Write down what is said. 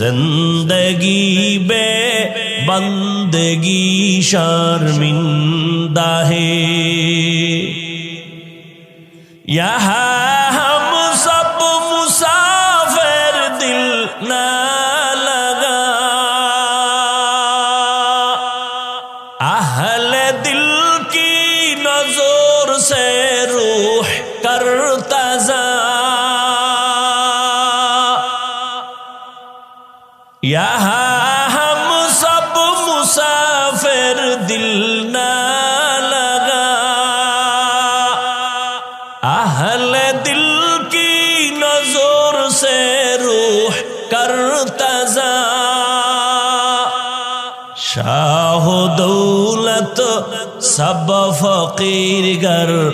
زندگی بے بندگی شرمندہ ہے۔ یہاں ہم سب مسافر دل نہ لگا۔ اہل دل کی نظر سے روح کرتا یہاں ہم سب مسافر دل نہ لگا۔ اہل دل کی نظر سے روح کرتا شاہ دولت سب فقیر گر۔